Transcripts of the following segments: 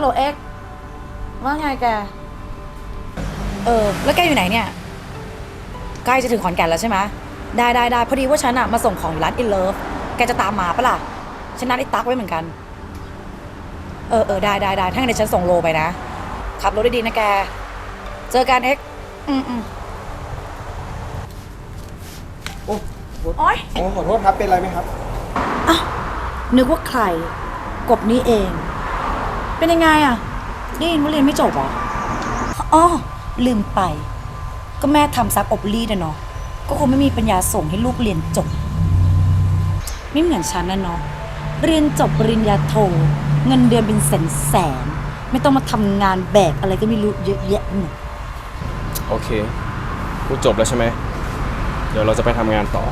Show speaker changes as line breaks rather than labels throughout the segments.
ฮัลโหลเอ็กซ์ว่าไงแก เออ แล้วแกอยู่ไหนเนี่ย ใกล้จะถึงขอนแก่นแล้วใช่ไหมได้ได้ได้พอดีว่าฉันอะมาส่งของอยู่ร้านอินเลิฟแกจะตามมาปะล่ะ ฉันนัดไอ้ตั๊กไว้เหมือนกัน เออเออได้ได้ได้ถ้างั้นเดี๋ยวฉันส่งโลไปนะ ขับรถได้ดีนะแก เจอกันเอ็กซ์อืมอืม
โอ้
โอ๊ย
โอ้ขอโทษครับ เป็นไรไหมครับ
นึกว่าใคร กบนี่เอง เป็นยังไงอะได้ยินว่าเรียนไม่จบเหรออ๋อลืมไป ก็แม่ทำซักอบรีดอะเนาะก็คงไม่มีปัญญาส่งให้ลูกเรียนจบ ไม่เหมือนฉันนะเนาะเรียนจบปริญญาโท เงินเดือนเป็นแสนแสน ไม่ต้องมาทำงานแบกอะไรก็ไม่รู้เยอะแยะไปหมด
โอเคพูดจบแล้วใช่ไหม เดี๋ยวเราจะไปทำงานต่อ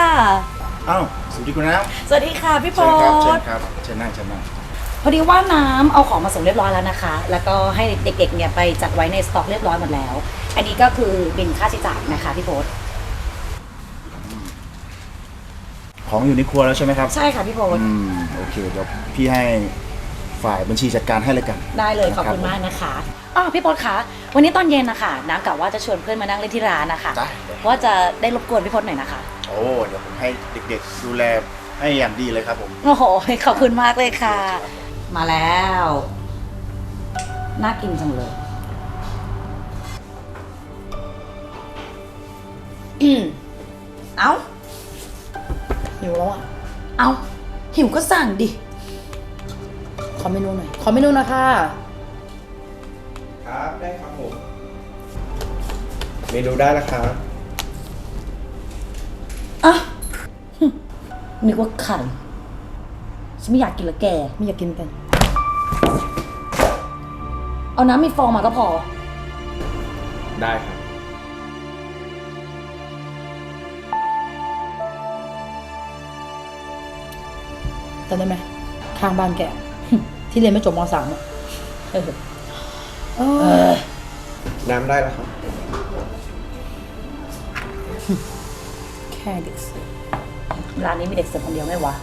ค่ะ
อ้าวสวัสดีคุณน้
สวัสดีค่ะพี่ำโพ
เชิญครับเชิญ
ส
ครับเชิญนั่งเชิญนั่ง
พอดีว่าน้ำเอาของมาส่งเรียบร้อยแล้วนะคะ แล้วก็ให้เด็กๆเนี่ยไปจัดไว้ในสต็อกเรียบร้อยหมดแล้ว อันนี้ก็คือบินค่าใช้จ่ายนะคะพี่โพส
ของอยู่ในครัวแล้วใช่ไหมครับ
ใช่ค่ะพี่โพส
อืมโอเคเดี๋ยวพี่ให้ฝ่ายบัญชีจัดการให้เลยกัน
ได้เลยขอบคุณมากนะคะ อ๋อพี่โพสคะวันนี้ตอนเย็นนะคะน้ำกะว่าจะชวนเพื่อนมานั่งเล่นที่ร้านนะคะ
ได้
ว่าจะได้รบกวนพี่โพสหน่อยนะคะ
โอ้เดี๋ยวผมให้เด็กๆดูแลให้อย่างดีเลยครับผม
โอ้โหขอบคุณมากเลยค่ะ มาแล้วน่ากินจังเลยอืมเอาหิวแล้วอะเอาหิวก็สั่งดิขอเมนูหน่อยขอเมนูหน่อยค่ะ
ครับ ได้ครับผม เมนูได้แล้วครับ
อะหึนึกว่าไข่ฉันไม่อยากกินละแก ไม่อยากกินกัน เอาน้ำมีฟองมาก็พอ
ได้ครับ
จำได้ไหมข้างบ้านแก ที่เรียนไม่จบมสามอะเออเออ
น้ำได้แล้วครับ
แค่เด็กเสิร์ฟร้านนี้มีเด็กเสิร์ฟคนเดียวไหมวะ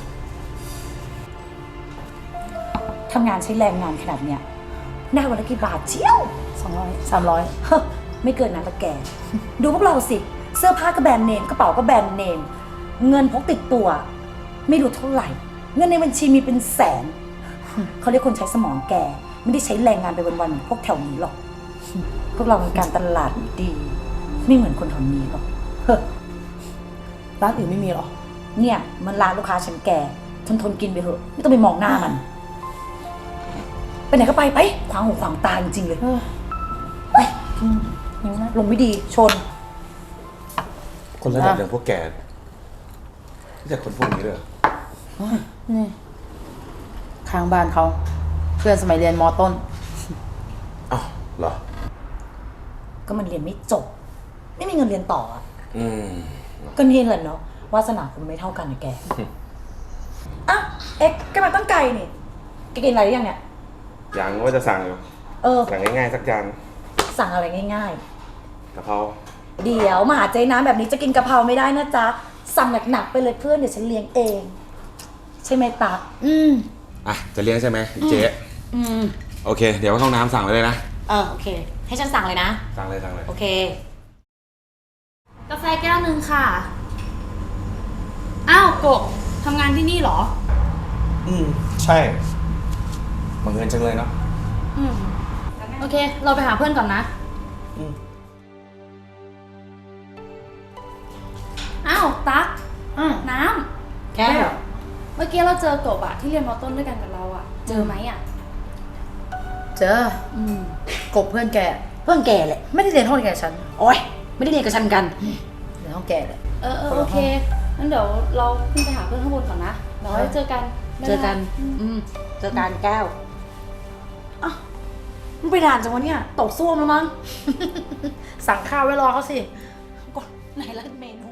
ทำงานใช้แรงงานขนาดเนี้ยได้วันละกี่บาทเจียวสองร้อยสามร้อยไม่เกินนั้นละแก ดูพวกเราสิ เสื้อผ้าก็แบรนด์เนมกระเป๋าก็แบรนด์เนม เงินพกติดตัว ไม่รู้เท่าไหร่ เงินในบัญชีมีเป็นแสน เขาเรียกคนใช้สมองแก ไม่ได้ใช้แรงงานไปวันๆเหมือนพวกแถวนี้หรอก พวกเราเป็นการตลาดดี ไม่เหมือนคนแถวนี้หรอกเฮ้อร้านอื่นไม่มีหรอ เนี่ยมันร้านลูกค้าฉันแกทนทนๆกินไปเถอะไม่ต้องไปมองหน้ามัน ไปไหนก็ไปไปขวางหูขวางตาจริงๆเลยไปอืมหิวนะลมไม่ดีชน
คนระดับอย่างพวกแกรู้จักคนพวกนี้เลยเหรอ
นี่ข้างบ้านเขา เพื่อนสมัยเรียนมอต้น
อ้าวเหรอ
ก็มันเรียนไม่จบ ไม่มีเงินเรียนต่ออะ
อืม
ก็นี่แหละเนาะวาสนาคนไม่เท่ากันนะแกอะเอ็กซ์แกมาตั้งไกลนี่แกกินอะไรหรือยังเนี่ย
ยังว่าจะสั่งอยู่
เออ
สั่งง่ายๆสักจาน
สั่งอะไรง่าย
กะเพรา
ๆ เดี๋ยวมาหาเจ๊น้ำแบบนี้จะกินกะเพราไม่ได้นะจ๊ะ สั่งหนักๆไปเลยเพื่อนเดี๋ยวฉันเลี้ยงเอง ใช่ไหมตักอืม
อะ จะเลี้ยงใช่ไหมเจ๊
อืม
โอเค เดี๋ยวเข้าห้องน้ำสั่งเลยนะ
เออโอเค ให้ฉันสั่งเลยนะ
สั่งเลยสั่งเลย
โอเค
กาแฟแก้วหนึ่งค่ะ อ้าวกบทำงานที่นี่เหรอ
อืม ใช่บังเอิญจังเลยเนาะ
อืม โอเค เราไปหาเพื่อนก่อนนะ
อืม
อ้าว ตั๊ก
อืม
น้
แก้วำ
เมื่อกี้เราเจอกบอะที่เรียนมอต้นด้วยกันกับเราอะเจอไหมอะ
เจอ
อืม
กบเพื่อนแก
เพื่อนแกแหละ
ไม่ได้เรียนห้องเดียวกับฉัน
โอ๊ย ไม่ได้เรียนกับฉันกัน
เรียนห้องแกแหละ
เออเออโอเคงั้นเดี๋ยวเราขึ้นไปหาเพื่อนข้างบนก่อนนะเดี๋ยวไว้เจอกันบ๊ายบาย
เจอกัน อืมเจอกันแก้วอะมันไปด่านจังวะเนี่ย ตกซ่วมแล้วมั้ง
สั่งข้าวไว้รอเขาสิ
กดไหนละเมนู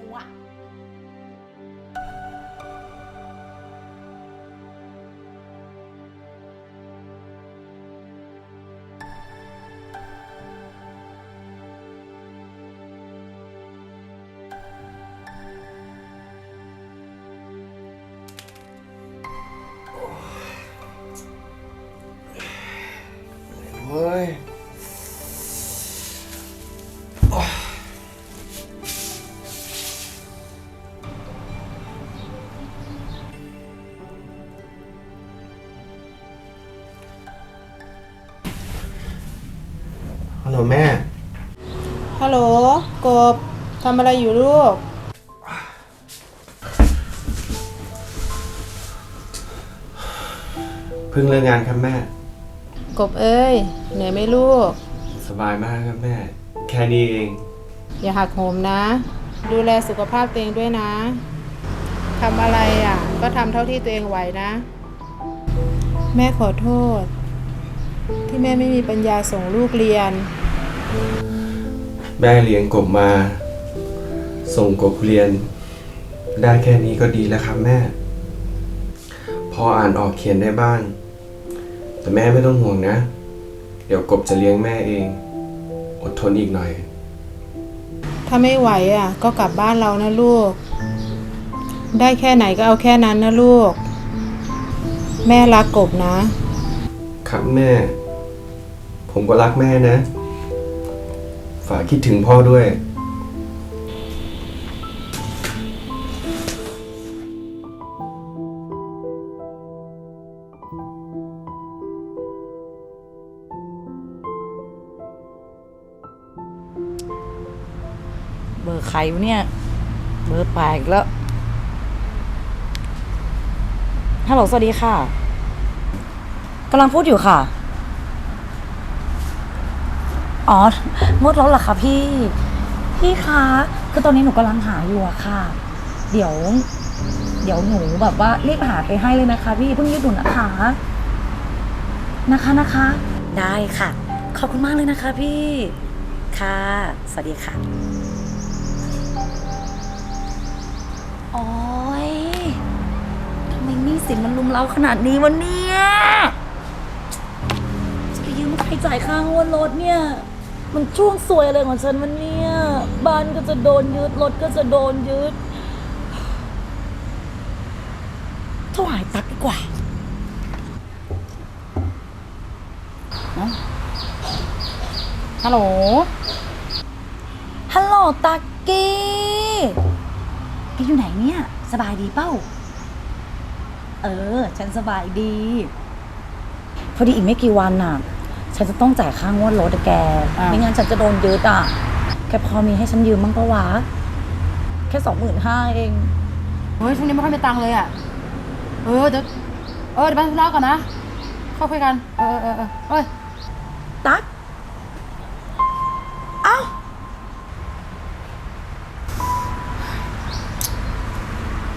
หลแม่
ฮัลโหลกบทำอะไรอยู่ลูก
เพิ่งเลิกงานครับแม่
กบเอ้ยเหนื่อยไหมลูก
สบายมากครับแม่ แค่นี้เอง
อย่าหักโหมนะ ดูแลสุขภาพตัวเองด้วยนะทำอะไรอะ ก็ทำเท่าที่ตัวเองไหวนะ แม่ขอโทษ ที่แม่ไม่มีปัญญาส่งลูกเรียน
แม่เลี้ยงกบมา ส่งกบเรียน ได้แค่นี้ก็ดีแล้วครับแม่ พออ่านออกเขียนได้บ้าง แต่แม่ไม่ต้องห่วงนะ เดี๋ยวกบจะเลี้ยงแม่เอง อดทนอีกหน่อย
ถ้าไม่ไหวอะ ก็กลับบ้านเรานะลูก ได้แค่ไหนก็เอาแค่นั้นนะลูก แม่รักกบนะ
ครับแม่ ผมก็รักแม่นะ ฝากคิดถึงพ่อด้วย
เบอร์ใครวะเนี่ย เบอร์แปลกแล้ว ฮัลโหล สวัสดีค่ะ กำลังพูดอยู่ค่ะ อ๋องดรถเหรอคะพี่ พี่คะ คือตอนนี้หนูกำลังหาอยู่อะค่ะ เดี๋ยว เดี๋ยวหนูแบบว่ารีบหาไปให้เลยนะคะ พี่เพิ่งยืดหนุนนะคะ นะคะนะคะ ได้ค่ะ ขอบคุณมากเลยนะคะพี่ ค่ะ สวัสดีค่ะ โอ๊ยทำไมหนี้สินมันลุมเล้าขนาดนี้วะเนี่ยจะไปยืมใครจ่ายค่างวดรถเนี่ย มันช่วงสวยอะไรของฉันวันเนี่ยบ้านก็จะโดนยึดรถก็จะโดนยึดโทรหายตักดีกว่าเอ้าฮัลโหล ฮัลโหลตักกี้แกอยู่ไหนเนี่ย สบายดีเป้า เออ ฉันสบายดี พอดีอีกไม่กี่วันน่ะ ฉันจะต้องจ่ายค่างวดรถอะแก
อะ
ไม่งั้นฉันจะโดนยึดอะ แกพอมีให้ฉันยืมบ้างปะวะ แค่สองหมื่นห้าเอง
เฮ้ยช่วงนี้ไม่ค่อยมีตังค์เลยอะ เออเดี๋ยวเออเดี๋ยวไปธุระก่อนนะเข้าคุยกัน เออเออเออเอ้ย
ตั๊กเอ้า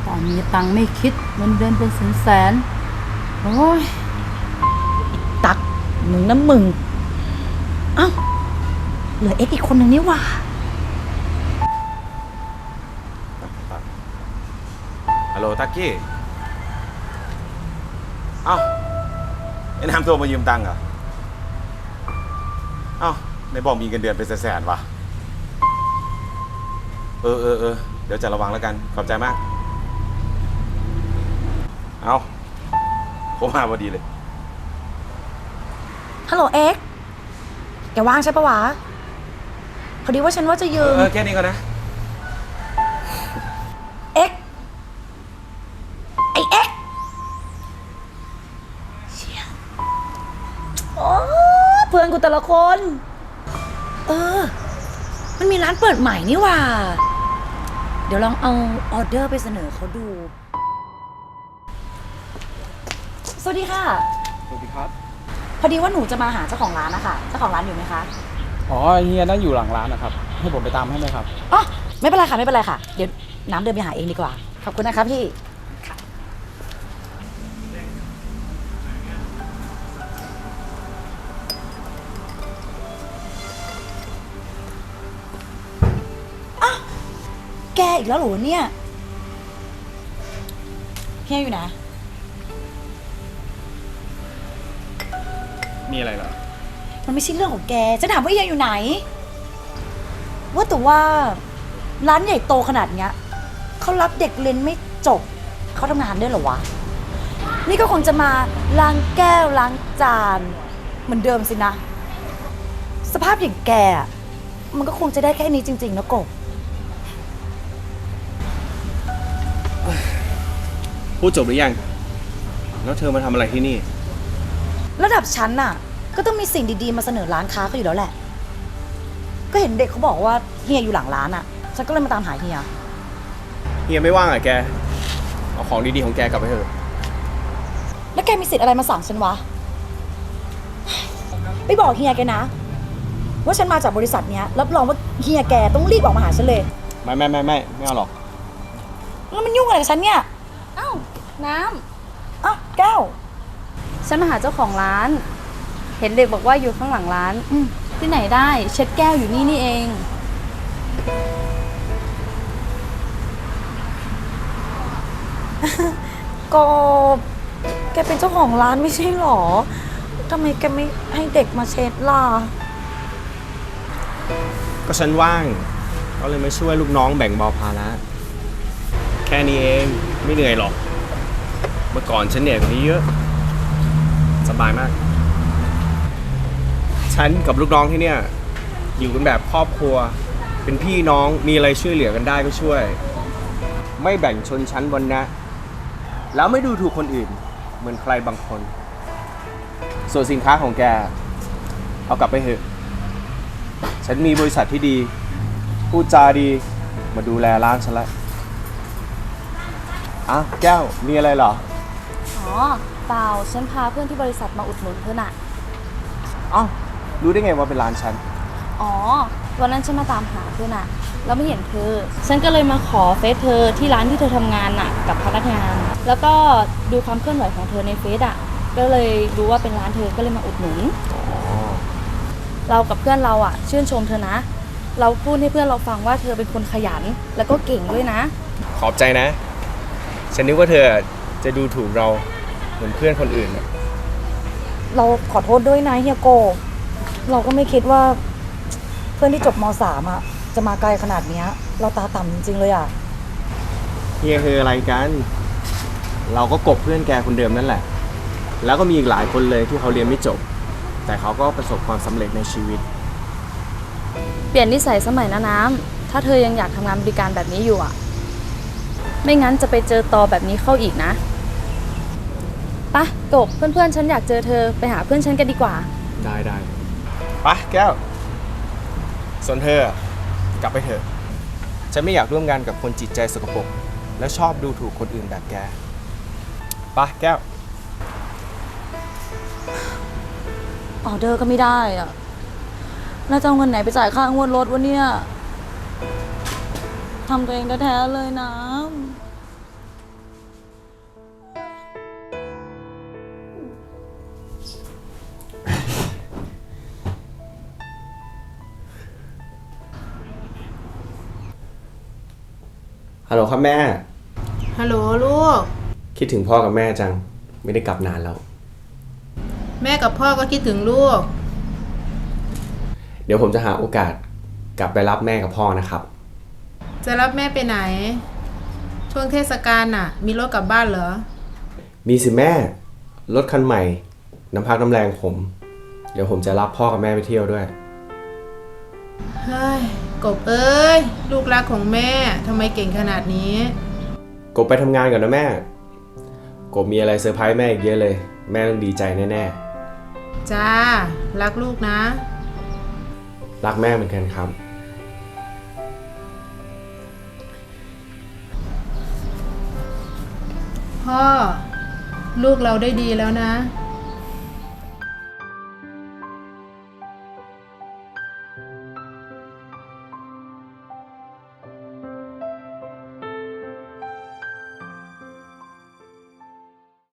ตอนมีตังค์ไม่คิดเงินเดือนเป็นแสนแสนๆโอ้ย
ตั๊ก มึงนะมึง เอ้า เหลือเอ็กซ์อีกคนหนึ่งนี่หว่า
ฮัลโหลตักกี้เอ้าไอ้นำตัวมายืมตังค์เหรอเอ้าในบอกมีเงินเดือนเป็นแสนๆวะเออเออเออเดี๋ยวจะระวังแล้วกัน ขอบใจมาก เอาผมมาพอดีเลย
ฮัลโหลเอ็กซ์แกว่างใช่ปะวะ พอดีว่าฉันว่าจะยืม
เออแค่นี้ก่อนนะ
เอ็กซ์ไอเอ็กซ์เชี่ยโอ้เพื่อนกูแต่ละคน เออ มันมีร้านเปิดใหม่นี่หว่า เดี๋ยวลองเอาออเดอร์ไปเสนอเขาดู สวัสดีค่ะ
สวัสดีครับ
พอดีว่าหนูจะมาหาเจ้าของร้านนะคะเจ้าของร้านอยู่ไหมคะ
อ๋อเฮียนั่นอยู่หลังร้านนะครับ ให้ผมไปตามให้ไหมครับ
อ๋อไม่เป็นไรค่ะไม่เป็นไรค่ะ เดี๋ยวน้ำเดินไปหาเองดีกว่า ขอบคุณนะคะพี่อ้าวแกอีกแล้วเหรอวะเนี่ยเฮียอยู่น
มีอะไรเหรอ
มันไม่ใช่เรื่องของแก จะถามว่าเฮียอยู่ไหน ว่าแต่ว่าร้านใหญ่โตขนาดเนี้ยเขารับเด็กเรียนไม่จบ เขาทำงานด้วยเหรอวะ นี่ก็คงจะมาล้างแก้วล้างจานเหมือนเดิมสินะ สภาพอย่างแกอะมันก็คงจะได้แค่นี้จริง ๆ นะกบ
พูดจบหรือยัง แล้วเธอมาทำอะไรที่นี่
ระดับชั้นน่ะ ก็ต้องมีสิ่งดีๆมาเสนอร้านค้าเขาอยู่แล้วแหละ ก็เห็นเด็กเขาบอกว่าเฮียอยู่หลังร้านอะฉันก็เลยมาตามหาเฮีย
เฮียไม่ว่างอะแก เอาของดีๆของแกกลับไปเถอะ
แล้วแกมีสิทธิ์อะไรมาสั่งฉันวะ ไปบอกเฮียแกนะ ว่าฉันมาจากบริษัทเนี้ยรับรองว่าเฮียแกต้องรีบออกมาหาฉันเลย
ไม่ไม่ไม่ไม่ไม่เอาหรอก
แล้วมันยุ่งอะไรกับฉันเนี่ย
เอ้า น้
อ้าวแก้วำ
ฉันมาหาเจ้าของร้าน เห็นเด็กบอกว่าอยู่ข้างหลังร้าน
อืม
ที่ไหนได้ เช็ดแก้วอยู่นี่นี่เอง
ก็แกเป็นเจ้าของร้านไม่ใช่หรอทำไมแกไม่ให้เด็กมาเช็ดล่ะ
ก็ฉันว่าง ก็เลยมาช่วยลูกน้องแบ่งเบาภาระ แค่นี้เองไม่เหนื่อยหรอก เมื่อก่อนฉันเหนื่อยกว่านี้เยอะ สบายมาก ฉันกับลูกน้องที่เนี่ย อยู่กันแบบครอบครัว เป็นพี่น้องมีอะไรช่วยเหลือกันได้ก็ช่วย ไม่แบ่งชนชั้นวรรณะแล้วไม่ดูถูกคนอื่น เหมือนใครบางคน ส่วนสินค้าของแก เอากลับไปเถอะ ฉันมีบริษัทที่ดี พูดจาดีมาดูแลร้านฉันละอ้าวแก้วมีอะไรเหรอ
อ๋อ เปล่าฉันพาเพื่อนที่บริษัทมาอุดหนุนเธอน่ะ
อ้าวรู้ได้ไงว่าเป็นร้านฉัน
อ๋อ วันนั้นฉันมาตามหาเธอน่ะแล้วไม่เห็นเธอ ฉันก็เลยมาขอเฟซเธอที่ร้านที่เธอทำงานน่ะ กับพนักงาน แล้วก็ดูความเคลื่อนไหวของเธอในเฟซอะก็เลยรู้ว่าเป็นร้านเธอก็เลยมาอุดหนุน เรากับเพื่อนเราอะชื่นชมเธอนะ เราพูดให้เพื่อนเราฟังว่าเธอเป็นคนขยันแล้วก็เก่งด้วยนะ
ขอบใจนะ ฉันนึกว่าเธอจะดูถูกเรา เหมือนเพื่อนคนอื่นน่ะ
เราขอโทษด้วยนะเฮียโก เราก็ไม่คิดว่า เพื่อนที่จบมสามอะจะมาไกลขนาดเนี้ย เราตาต่ำจริงๆเลยอะ
เฮียคืออะไรกัน เราก็กบเพื่อนแกคนเดิมนั่นแหละ แล้วก็มีอีกหลายคนเลยที่เขาเรียนไม่จบ แต่เขาก็ประสบความสำเร็จในชีวิต
เปลี่ยนนิสัยสมัยนะน้ำ ถ้าเธอยังอยากทำงานบริการแบบนี้อยู่อะ ไม่งั้นจะไปเจอตอแบบนี้เข้าอีกนะไปะกบเพื่อนๆฉันอยากเจอเธอไปหาเพื่อนฉันกันดีกว่า
ได้ได้ไปแก้ว ส่วนเธอ กลับไปเถอะ ฉันไม่อยากร่วมงานกับคนจิตใจสกปรกและชอบดูถูกคนอื่นแบบแกไปแก้ว
ออเดอร์ก็ไม่ได้อะแล้วจะเอาเงินไหนไปจ่ายค่างวดรถวะเนี่ยทำตัวเองแท้ๆเลยนะ
ฮัลโหลครับแม่
ฮัลโหลลูก
คิดถึงพ่อกับแม่จัง ไม่ได้กลับนานแล้ว
แม่กับพ่อก็คิดถึงลูก
เดี๋ยวผมจะหาโอกาสกลับไปรับแม่กับพ่อนะครับ
จะรับแม่ไปไหน ช่วงเทศกาลน่ะ มีรถกลับบ้านเหรอ
มีสิแม่ รถคันใหม่ น้ำพักน้ำแรงผม เดี๋ยวผมจะรับพ่อกับแม่ไปเที่ยวด้วย
เฮ้ย กบเอ้ย ลูกรักของแม่ทำไมเก่งขนาดนี้
กบไปทำงานก่อนนะแม่ กบมีอะไรเซอร์ไพรส์แม่อีกเยอะเลย แม่ต้องดีใจแน่
จ้า รักลูกนะ
ๆ รักแม่เหมือนกันครับ
พ่อ ลูกเราได้ดีแล้วนะ